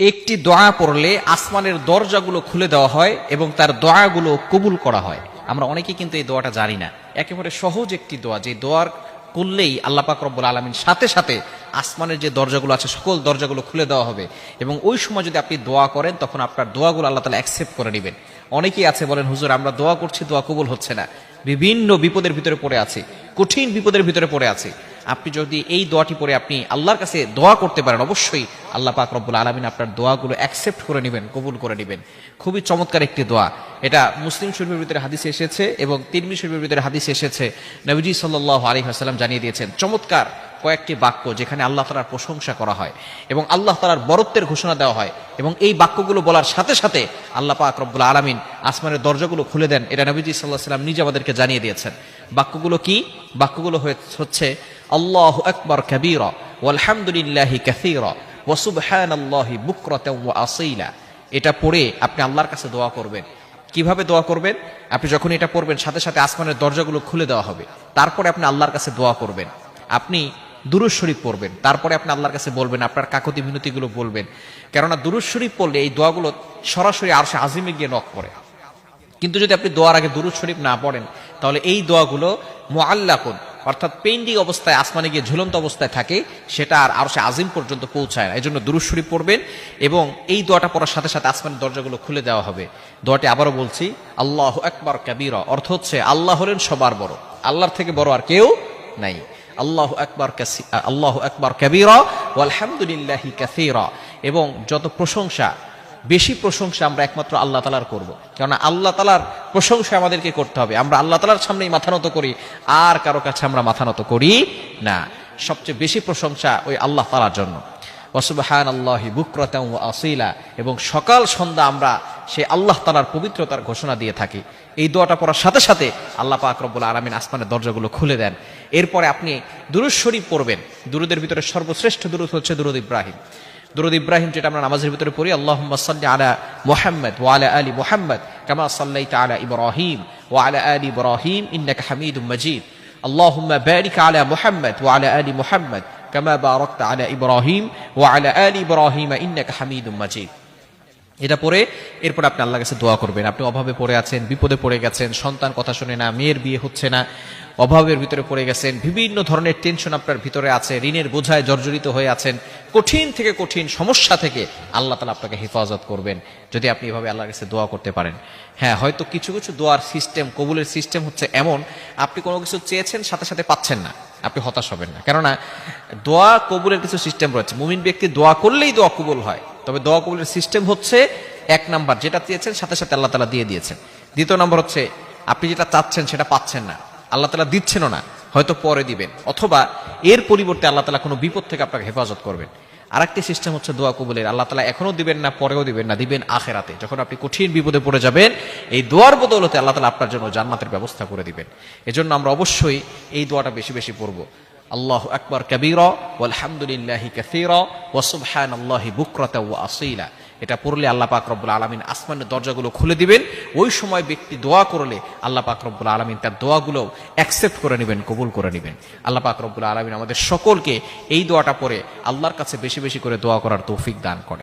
একটি দোয়া পড়লে আসমানের দরজাগুলো খুলে দেওয়া হয় এবং তার দোয়াগুলো কবুল করা হয়। আমরা অনেকে কিন্তু এই দোয়াটা জানি না। একেবারে সহজ একটি দোয়া, যে দোয়ার করলেই আল্লাহ পাক রব্বুল আলমিন সাথে সাথে আসমানের যে দরজাগুলো আছে, সকল দরজাগুলো খুলে দেওয়া হবে এবং ওই সময় যদি আপনি দোয়া করেন, তখন আপনার দোয়াগুলো আল্লাহ তালা অ্যাকসেপ্ট করে নেবেন। অনেকেই আছে বলেন, হুজুর, আমরা দোয়া করছি, দোয়া কবুল হচ্ছে না। বিভিন্ন বিপদের ভিতরে পড়ে আছি, কঠিন বিপদের ভিতরে পড়ে আছি। আপনি যদি এই দোয়াটি পরে আপনি আল্লাহর কাছে দোয়া করতে পারেন, অবশ্যই আল্লাহ পাক রব্বুল আলমিন আপনার দোয়াগুলো অ্যাকসেপ্ট করে নেবেন, কবুল করে নেবেন। খুবই চমৎকার একটি দোয়া। এটা মুসলিম শরীফের ভিতরে হাদিস এসেছে এবং তিরমি শরীফের ভিতরে হাদিস এসেছে। নবীজি সাল্লাহ আলী হাসালাম জানিয়ে দিয়েছেন, চমৎকার কয়েকটি বাক্য যেখানে আল্লাহ তালার প্রশংসা করা হয় এবং আল্লাহ তালার বরত্বের ঘোষণা দেওয়া হয় এবং এই বাক্যগুলো বলার সাথে সাথে আল্লাহ পাক রব্বুল আলমিন আসমানের দরজাগুলো খুলে দেন। এটা নবীজি সাল্লাহ সাল্লাম নিজে আমাদেরকে জানিয়ে দিয়েছেন। বাক্যগুলো কি? বাক্যগুলো হচ্ছে আল্লাহ আকবর কবিরা, ওয়ালহামদুলিল্লাহি কাসীরা, ওয়া সুবহানাল্লাহি বুকরাতাও ওয়া আসীলা। এটা পড়ে আপনি আল্লাহর কাছে দোয়া করবেন। কীভাবে দোয়া করবেন? আপনি যখন এটা পড়বেন, সাথে সাথে আসমানের দরজাগুলো খুলে দেওয়া হবে। তারপরে আপনি আল্লাহর কাছে দোয়া করবেন। আপনি দুরুজ শরীফ পড়বেন। তারপরে আপনি আল্লাহর কাছে বলবেন, আপনার কাকতি মিনতিগুলো বলবেন। কেননা দুরুজ শরীফ পড়লে এই দোয়াগুলো সরাসরি আরশে আজিমে গিয়ে নক করে কিন্তু যদি আপনি দোয়ার আগে দুরুদ শরীফ না পড়েন, তাহলে এই দোয়াগুলো মোয়াল্লাকুন অর্থাৎ পেন্ডিং অবস্থায়, আসমানে গিয়ে ঝুলন্ত অবস্থায় থাকে, সেটা আর আরও সে আজিম পর্যন্ত পৌঁছায় না। এই জন্য দুরুদ পড়বেন এবং এই দোয়াটা পড়ার সাথে সাথে আসমানের দরজাগুলো খুলে দেওয়া হবে। দোয়াটি আবারও বলছি, আল্লাহ একবার কাবির, অর্থ হচ্ছে আল্লাহ হলেন সবার বড়। আল্লাহর থেকে বড় আর কেউ নাই। আল্লাহ একবার আল্লাহ একবার কাবিরা আলহামদুলিল্লাহি কাসীরা। এবং যত প্রশংসা বেশি প্রশংসা আমরা একমাত্র আল্লাহ তালার করব। কেননা আল্লাহ তালার প্রশংসা আমাদেরকে করতে হবে। আমরা আল্লাহ তালার সামনেই মাথা নত করি, আর কারও কাছে আমরা মাথা নত করি না। সবচেয়ে বেশি প্রশংসা ওই আল্লাহ তালার জন্য। ওসুবাহান আল্লাহি বুকরতাম আসিলা। এবং সকাল, সন্ধ্যা আমরা সে আল্লাহ তালার পবিত্রতার ঘোষণা দিয়ে থাকি। এই দোয়াটা পড়ার সাথে সাথে আল্লাহ পাক রব্বুল আলমিন আসমানের দরজাগুলো খুলে দেন। এরপরে আপনি দুরুদ শরীফ পড়বেন। দুরুদের ভিতরে সর্বশ্রেষ্ঠ দুরুদ হচ্ছে দুরুদ ইব্রাহিম। দুরুদ ইব্রাহিম যেটা আমরা নামাজের ভিতরে পড়ি আল্লাহ সাল্লি আলা মোহাম্মদ ওয়ালা আলী মোহাম্মদ কামা সাল্লাইতা আলা ইব্রাহিম ওয়ালা আলী ইব্রাহিম ইন্নাকা হামিদুম মজিদ اللهم بارك على محمد وعلى ال محمد كما باركت على ابراهيم وعلى ال ابراهيم انك حميد مجيد এটা পরে এরপর আপনি আল্লাহ কাছে দোয়া করবেন। আপনি অভাবে পড়ে আছেন, বিপদে পড়ে গেছেন, সন্তান কথা শুনে না, মেয়ের বিয়ে হচ্ছে না, অভাবের ভিতরে পড়ে গেছেন, বিভিন্ন ধরনের টেনশন আপনার ভিতরে আছে, ঋণের বোঝায় জর্জরিত হয়ে আছেন, কঠিন থেকে কঠিন সমস্যা থেকে আল্লাহ তালা আপনাকে হেফাজত করবেন, যদি আপনি এভাবে আল্লাহর কাছে দোয়া করতে পারেন। হ্যাঁ হয়তো কিছু কিছু দোয়ার সিস্টেম কবুলের সিস্টেম হচ্ছে এমন, আপনি কোনো কিছু চেয়েছেন, সাথে সাথে পাচ্ছেন না, আপনি হতাশ হবেন না। কেননা দোয়া কবুলের কিছু সিস্টেম রয়েছে। মুমিন ব্যক্তি দোয়া করলেই দোয়া কবুল হয়। তবে দোয়া কবুলের সিস্টেম হচ্ছে এক নাম্বার, যেটা চেয়েছেন সাথে সাথে আল্লাহ তালা দিয়ে দিয়েছেন। দ্বিতীয় নম্বর হচ্ছে, আপনি যেটা চাচ্ছেন সেটা পাচ্ছেন না। আল্লাহ তালা দিচ্ছেনও না, হয়তো পরে দিবেন। অথবা এর পরিবর্তে আল্লাহ তালা কোনো বিপদ থেকে আপনাকে হেফাজত করবেন। আরেকটি সিস্টেম হচ্ছে দোয়া কবুলের। আল্লাহ তালা এখনও দিবেন না, পরেও দিবেন না, দিবেন আখেরাতে। যখন আপনি কঠিন বিপদে পড়ে যাবেন, এই দোয়ার বদৌলতে আল্লাহ তালা আপনার জন্য জান্নাতের ব্যবস্থা করে দিবেন। এজন্য আমরা অবশ্যই এই দোয়াটা বেশি বেশি পড়ব। আল্লাহ আকবর কবিরা আলহামদুলিল্লাহি ও সুবহান আল্লাহি বুকরতা ও আসিলা। এটা পড়লে আল্লাহ পাক রব্বুল আলমিন আসমানের দরজাগুলো খুলে দিবেন। ওই সময় ব্যক্তি দোয়া করলে আল্লাহ পাক রব্বুল আলমিন তার দোয়াগুলো অ্যাকসেপ্ট করে নেবেন, কবুল করে নেবেন। আল্লাহ পাক রব্বুল আলমিন আমাদের সকলকে এই দোয়াটা পড়ে আল্লাহর কাছে বেশি বেশি করে দোয়া করার তৌফিক দান করে